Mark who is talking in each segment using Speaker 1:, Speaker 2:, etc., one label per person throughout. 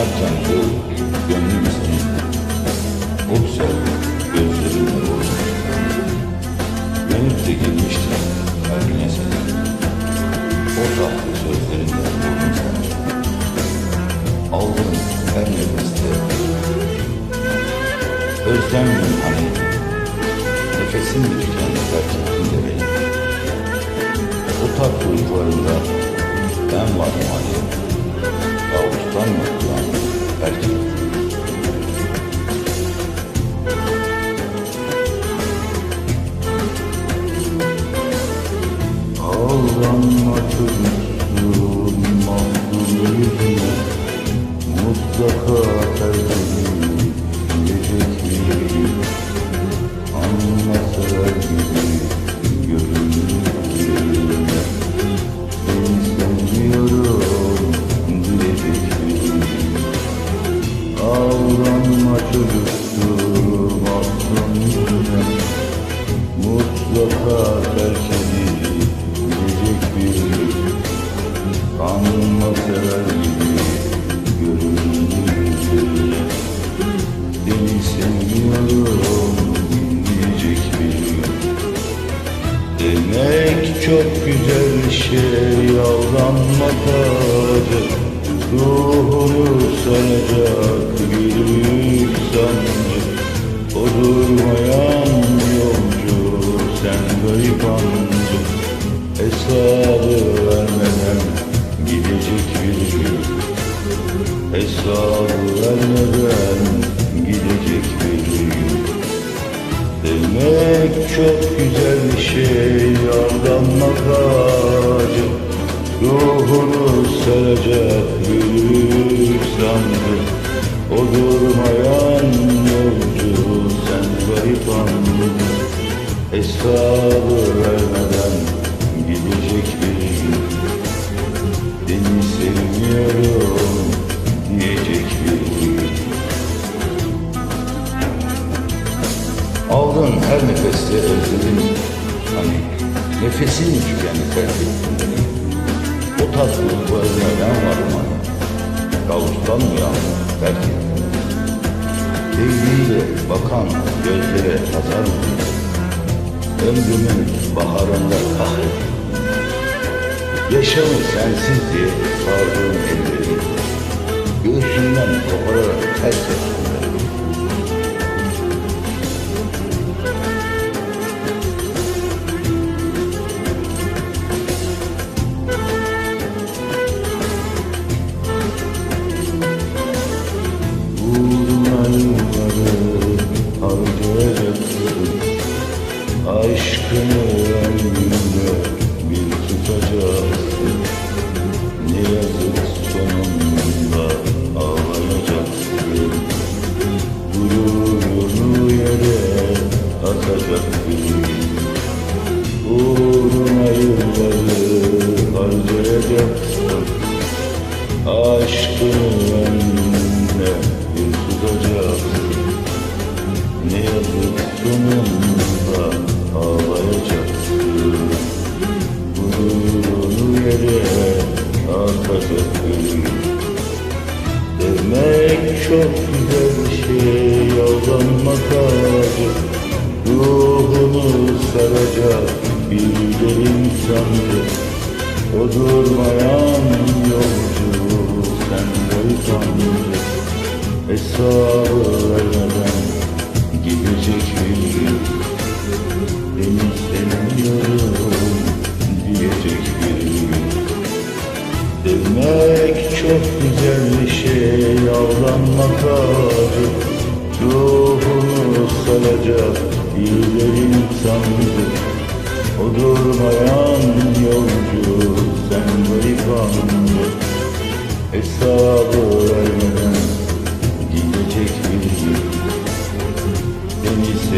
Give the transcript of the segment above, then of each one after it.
Speaker 1: Yanarken bu gönlüm senin O güzel gözlerinle vurmuş Dönüp de girmiştim kalbine senin sözlerinle vurdum seni Aldım her nefeste. Özlemdim hani. Nefesim bitiren terk ettin de beni O tatlı ben varım hani. Kavuştan yoktan Çocukluğum mahzun yüzüne Mutlaka bilecek miyim? Anlasalar gibi görünür Seni sevmiyorum diyecek miyim? Ağlanma çocukluğum mahzun yüzüne Mutlaka tercihini güzel şey avlanmak acı Ruhunu saracak bir büyük sancı. O durmayan yolcu sen garip ancı Hesabı vermeden gidecek bir gün. Hesabı vermeden gidecek bir gün. Demek çok güzel şey aldanmak nefesin tükeni terk ettin beni O tatlı uykularına ben varım hani Kavuştan mı yalnız terk ettin Sevgiyle bakan gözlere hazar mı? Ömrümün baharında kahrettin Yaşamı sensiz diye sardığım elleri. Göğsünden kopararak terk ettin yılları harcayacaksın Aşkını ömründe bir tutacaksın Ne yazık sonunda ağlayacaksın Gururunu yere atacak bir gün Uğruna yılları harcayacaksın Aşkını bir tutacaksın Ne yazık sonunda ağlayacaksın Gururunu yere atacak bir gün Demek çok güzel şey aldanmak acı Ruhunu saracak bir derin sancı O durmayan Vermeden gidecek bir gün Beni sevmiyorum diyecek bir gün. Demek çok güzel bir şey avlanmak acı Ruhunu salacak bir derin sandı O durmayan yolcu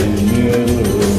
Speaker 1: Seni